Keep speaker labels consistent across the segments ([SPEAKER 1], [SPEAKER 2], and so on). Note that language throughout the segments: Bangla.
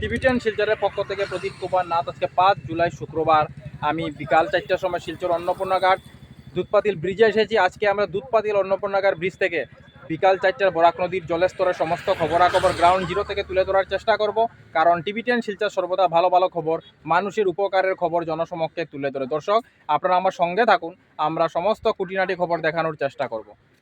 [SPEAKER 1] টিভিটেন শিলচরের পক্ষ থেকে প্রদীপ কুমার নাথ আজকে পাঁচ জুলাই শুক্রবার। আমি বিকাল চারটার সময় শিলচর অন্নপূর্ণাঘাট দুধপাতিল ব্রিজে এসেছি। আজকে আমরা দুধপাতিল অন্নপূর্ণাঘাট ব্রিজ থেকে বিকাল চারটার বরাক নদীর জলস্তরের সমস্ত খবরাখবর গ্রাউন্ড জিরো থেকে তুলে ধরার চেষ্টা করব। কারণ টিভি টেন শিলচর সর্বদা ভালো ভালো খবর, মানুষের উপকারের খবর জনসমক্ষে তুলে ধরে। দর্শক, আপনারা আমার সঙ্গে থাকুন। আমরা সমস্ত খুঁটিনাটি খবর দেখানোর চেষ্টা করব।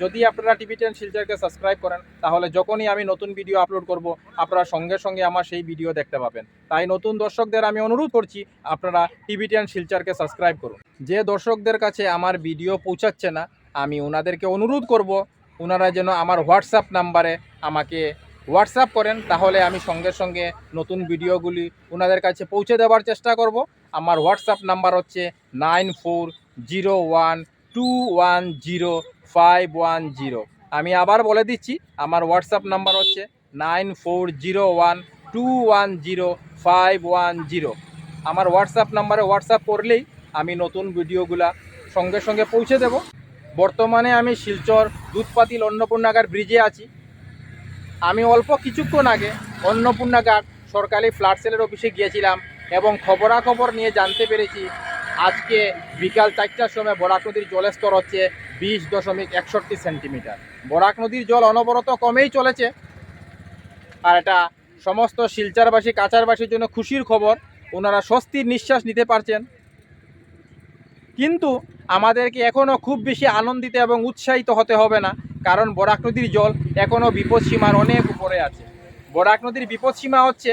[SPEAKER 1] যদি আপনারা টিভি টেন শিলচরকে সাবস্ক্রাইব করেন, তাহলে যখনই আমি নতুন ভিডিও আপলোড করব, আপনারা সঙ্গে সঙ্গে আমার সেই ভিডিও দেখতে পাবেন। তাই নতুন দর্শকদের আমি অনুরোধ করছি, আপনারা টিভি টেন শিলচরকে সাবস্ক্রাইব করুন। যে দর্শকদের কাছে আমার ভিডিও পৌঁছাচ্ছে না, আমি ওনাদেরকে অনুরোধ করব ওনারা যেন আমার হোয়াটসঅ্যাপ নাম্বারে আমাকে হোয়াটসঅ্যাপ করেন, তাহলে আমি সঙ্গে সঙ্গে নতুন ভিডিওগুলি ওনাদের কাছে পৌঁছে দেওয়ার চেষ্টা করব। আমার হোয়াটসঅ্যাপ নাম্বার হচ্ছে nine four zero one two one zero five one zero আমি আবার বলে দিচ্ছি, আমার হোয়াটসঅ্যাপ নাম্বার হচ্ছে nine four zero one two one zero five one zero আমার হোয়াটসঅ্যাপ নাম্বারে হোয়াটসঅ্যাপ করলেই আমি নতুন ভিডিওগুলা সঙ্গে সঙ্গে পৌঁছে দেব। বর্তমানে আমি শিলচর দুধপাতিল অন্নপূর্ণাগার ব্রিজে আছি। আমি অল্প কিছুক্ষণ আগে অন্নপূর্ণাঘাট সরকারি ফ্ল্যাট সেলের অফিসে গিয়েছিলাম এবং খবরাখবর নিয়ে জানতে পেরেছি, আজকে বিকাল চারটার সময় বরাক নদীর জলের স্তর হচ্ছে বিশ দশমিক একষট্টি সেন্টিমিটার। বরাক নদীর জল অনবরত কমেই চলেছে। আর এটা সমস্ত শিলচারবাসী কাচারবাসীর জন্য খুশির খবর। ওনারা স্বস্তির নিঃশ্বাস নিতে পারছেন। কিন্তু আমাদেরকে এখনও খুব বেশি আনন্দিত এবং উৎসাহিত হতে হবে না, কারণ বরাক নদীর জল এখনও বিপদসীমার অনেক উপরে আছে। বরাক নদীর বিপদসীমা হচ্ছে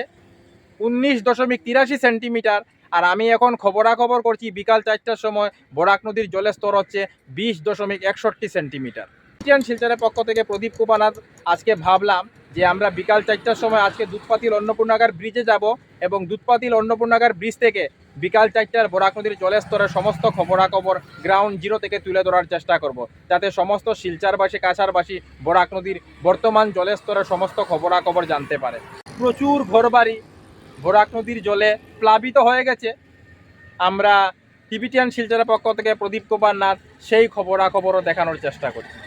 [SPEAKER 1] উনিশ দশমিক তিরাশি সেন্টিমিটার আর আমি এখন খবরাখবর করছি, বিকাল চারটার সময় বরাক নদীর জলের স্তর হচ্ছে বিশ দশমিক একষট্টি সেন্টিমিটার। ক্রিস্টিয়ান শিলচরের পক্ষ থেকে প্রদীপ কুমানাথ আজকে ভাবলাম যে আমরা বিকাল চারটার সময় আজকে দুধপাতিল অন্নপূর্ণাগার ব্রিজে যাব এবং দুধপাতিল অন্নপূর্ণাগার ব্রিজ থেকে বিকাল চারটার বরাক নদীর জলের স্তরের সমস্ত খবরাখবর গ্রাউন্ড জিরো থেকে তুলে ধরার চেষ্টা করব। যাতে সমস্ত শিলচারবাসী, কাছারবাসী বরাক নদীর বর্তমান জলের স্তরের সমস্ত খবরাখবর জানতে পারে। প্রচুর ঘরবাড়ি বরাক নদীর জলে প্লাবিত হয়ে গেছে। আমরা টিভিটিয়ান শিলচরের পক্ষ থেকে প্রদীপ কুমার নাথ সেই খবরাখবরও দেখানোর চেষ্টা করছি।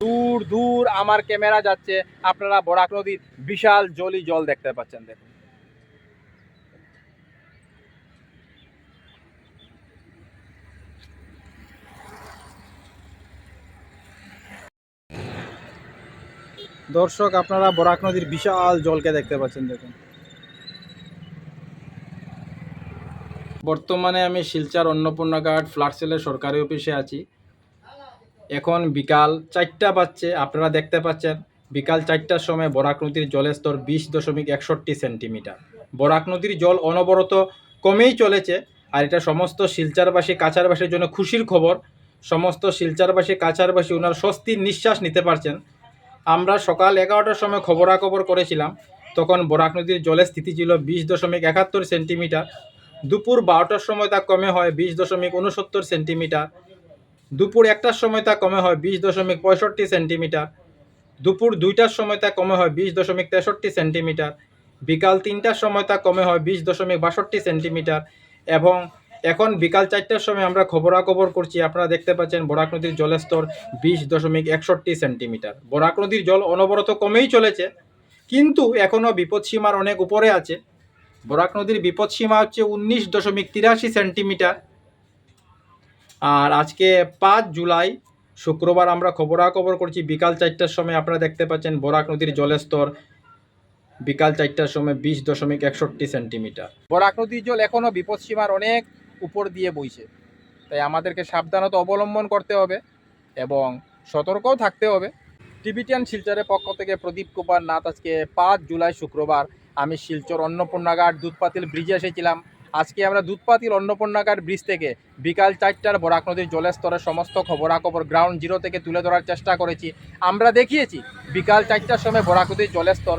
[SPEAKER 1] দূর দূর আমার ক্যামেরা যাচ্ছে। আপনারা বরাক নদীর বিশাল জলই জল দেখতে পাচ্ছেন, দেখুন। দর্শক, আপনারা বরাক নদীর বিশাল জলকে দেখতে পাচ্ছেন, দেখুন। বর্তমানে আমি শিলচার অন্নপূর্ণাঘাট ফ্ল্যাট সেলের সরকারি অফিসে আছি। এখন বিকাল চারটা বাজছে, আপনারা দেখতে পাচ্ছেন, বিকাল চারটার সময় বরাক নদীর জলের স্তর বিশ দশমিক একষট্টি সেন্টিমিটার। বরাক নদীর জল অনবরত কমেই চলেছে, আর এটা সমস্ত শিলচারবাসী, কাছারবাসীর জন্য খুশির খবর। সমস্ত শিলচারবাসী, কাছারবাসী ওনার স্বস্তির নিঃশ্বাস নিতে পারছেন। আমরা সকাল এগারোটার সময় খবরাখবর করেছিলাম। তখন বরাক নদীর জলের স্থিতি ছিল বিশ দশমিক একাত্তর সেন্টিমিটার। দুপুর বারোটার সময় তা কমে হয় বিশ দশমিক উনসত্তর সেন্টিমিটার। দুপুর একটার সময় তা কমে হয় বিশ দশমিক পঁয়ষট্টি সেন্টিমিটার। দুপুর দুইটার সময় তা কমে হয় বিশ দশমিক তেষট্টি সেন্টিমিটার। বিকাল তিনটার সময় তা কমে হয় বিশ দশমিক বাষট্টি সেন্টিমিটার এবং এখন বিকাল চারটার সময় আমরা খবরাখবর করছি। আপনারা দেখতে পাচ্ছেন বরাক নদীর জলের স্তর বিশ দশমিক একষট্টি সেন্টিমিটার। বরাক নদীর জল অনবরত কমেই চলেছে, কিন্তু এখনও বিপদসীমার অনেক উপরে আছে। বরাক নদীর বিপদসীমা হচ্ছে উনিশ দশমিক তিরাশি সেন্টিমিটার। আর আজকে পাঁচ জুলাই, শুক্রবার আমরা খবরাখবর করছি। বিকাল চারটার সময় আপনারা দেখতে পাচ্ছেন বরাক নদীর জলস্তর বিকাল চারটার সময় বিশ দশমিক একষট্টি সেন্টিমিটার। বরাক নদীর জল এখনও বিপদসীমার অনেক উপর দিয়ে বইছে। তাই আমাদেরকে সাবধানতা অবলম্বন করতে হবে এবং সতর্কও থাকতে হবে। টিবিটিয়ান শিলচরের পক্ষ থেকে প্রদীপ কুমার নাথ আজকে পাঁচ জুলাই শুক্রবার আমি শিলচর অন্নপূর্ণাঘাট দুধপাতিল ব্রিজে এসেছিলাম। আজকে আমরা দুধপাতিল অন্নপূর্ণাঘাট ব্রিজ থেকে বিকাল চারটার বরাক নদীর জলের স্তরের সমস্ত খবরাখবর গ্রাউন্ড জিরো থেকে তুলে ধরার চেষ্টা করেছি। আমরা দেখিয়েছি, বিকাল চারটার সময় বরাক নদীর জলের স্তর